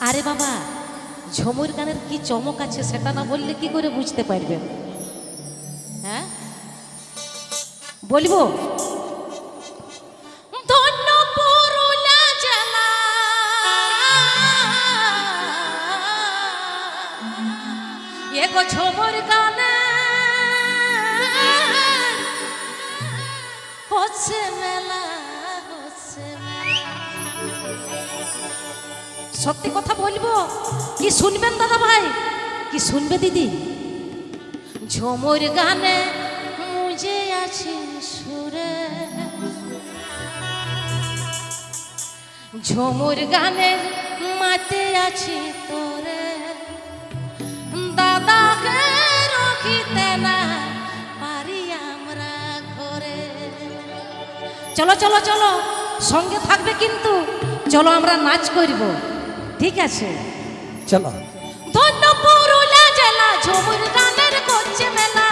আরে বাবা, ঝুমুর গানের কি চমক আছে সেটা না বললে কি করে বুঝতে পারবেন হ্যাঁ? বলব? ধন্য পুরুলিয়া সত্যি কথা বলব? কি শুনবেন দাদা ভাই? কি শুনবে দিদি? ঝুমুর গানে মুজে আছি সুরে। ঝুমুর গানে মাতে আছি তোরে। দাদাকে রখিতে না পারি আমরা ঘরে। চলো চলো চলো, সঙ্গে থাকবে কিন্তু। চলো, আমরা নাচ করব। ঠিক আছে। চলো। ধন্য পুরুলা জেলা ঝুমুর গানের করছে মেলা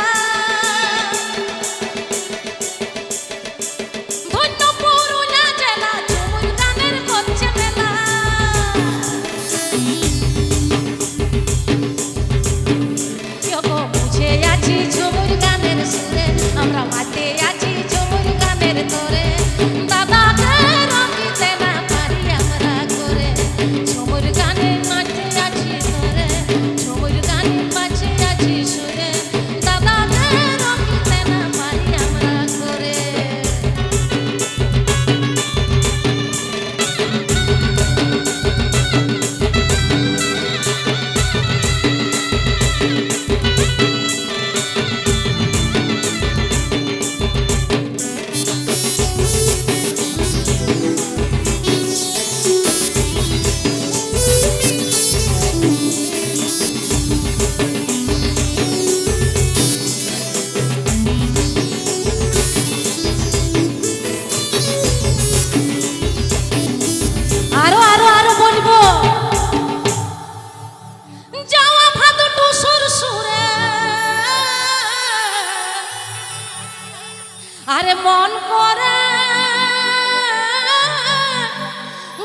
আরে মন করে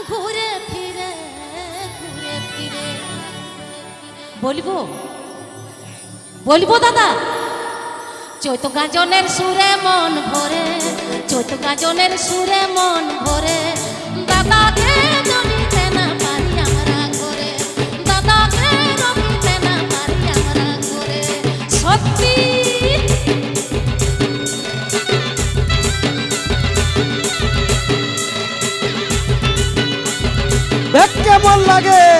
ঘুরে ফিরে ঘুরে ফিরে, বলব বলব দাদা, চৈত গাজনের সুরে মন ভরে, চৈত গাজনের সুরে মন ভরে, দাদাকে Jagger!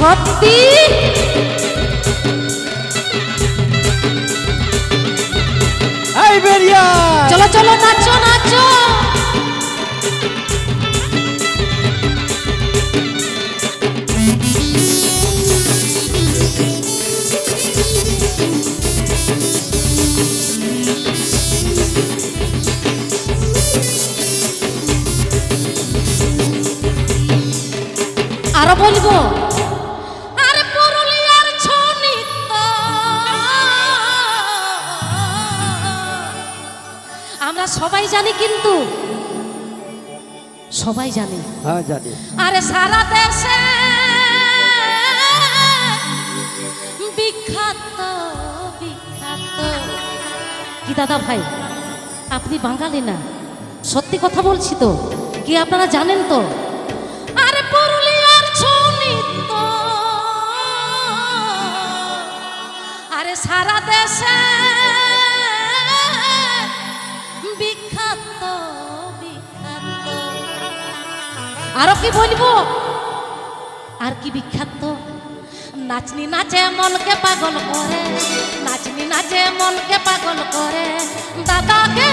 সত্যি? চলো চলো নাচো নাচো। আরও বলব? সবাই জানি কিন্তু। সবাই জানি। হ্যাঁ জানি। আরে সারা দেশে বিখ্যাত বিখ্যাত। কি দাদা ভাই আপনি বাঙালি না? সত্যি কথা বলছি তো কি আপনারা জানেন তো? আরে পুরুলিয়ার ছনিত আরে সারা দেশে আরও কি বলব? আর কি বিখ্যাত? নাচনি নাচে মনকে পাগল করে, নাচনি নাচে মনকে পাগল করে। দাদাকে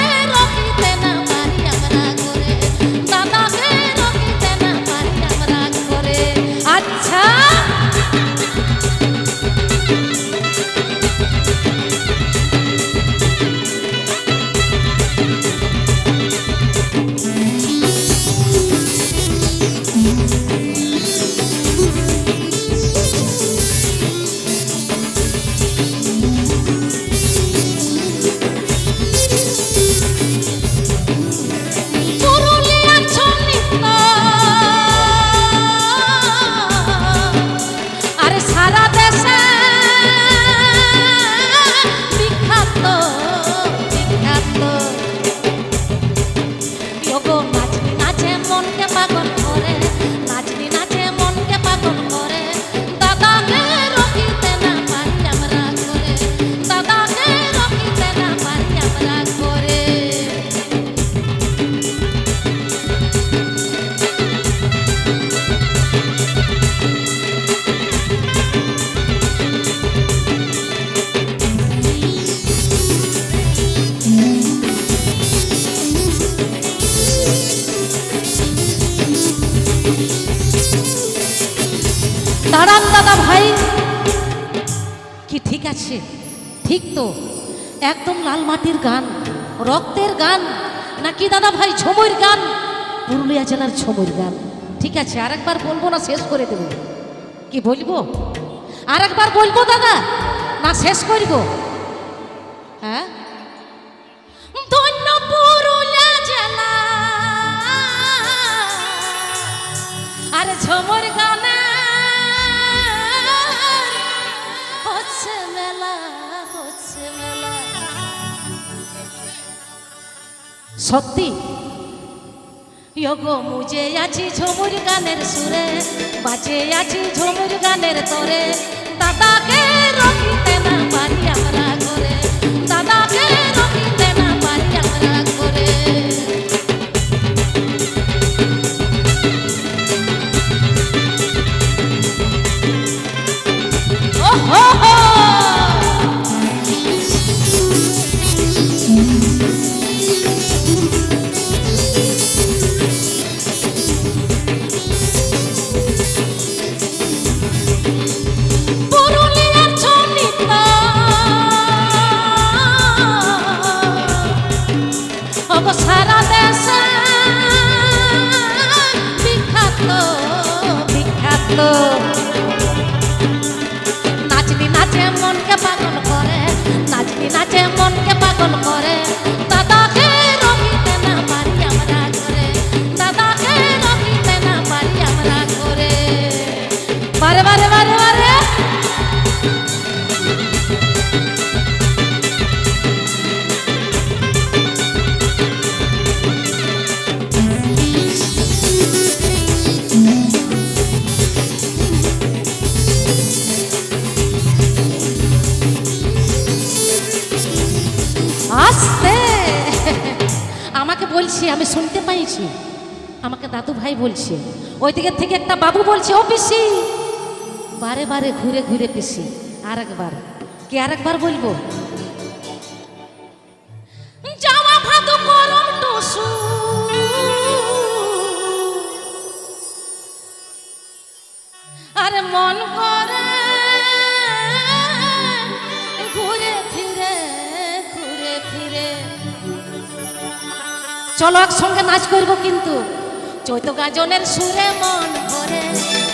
দাঁড়ান দাদা ভাই। কি ঠিক আছে? ঠিক তো। একদম লাল মাটির গান, রক্তের গান, নাকি দাদা ভাই ছবইর গান? পুরুলিয়া জেলার ছবইর গান। ঠিক আছে, আরেকবার বলব না, শেষ করে দেবো। কি বলব? আরেকবার বলব দাদা, না শেষ করব। হ্যাঁ? সত্যি? ইগো মুজে আছি ঝুমুর গানের সুরে বাজে আছি ঝুমুর গানের তরে দাদাকে রকিতে বিখ্যাত আমি শুনতে পাইছি। আমাকে দাদু ভাই বলছে, ওই দিকের থেকে একটা বাবু বলছে, ও পিসি। বারে বারে ঘুরে ঘুরে পিসি। আর একবার কি আর একবার বলব? চলো একসঙ্গে নাচ করব কিন্তু। চৈত গাজনের সুরে মন ভরে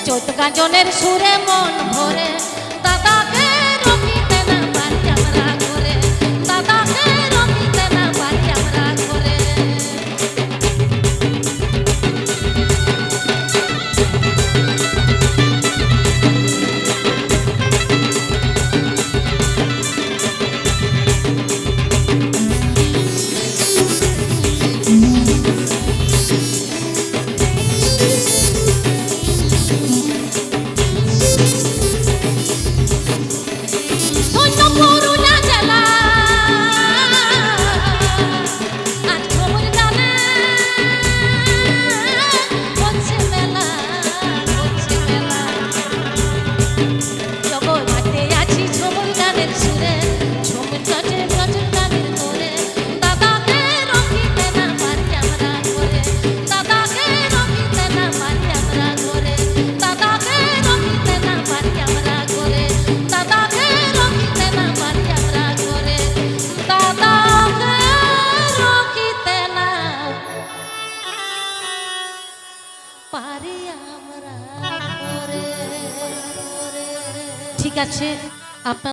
চৈত গাজনের সুরে মন ভরে আছে আপনার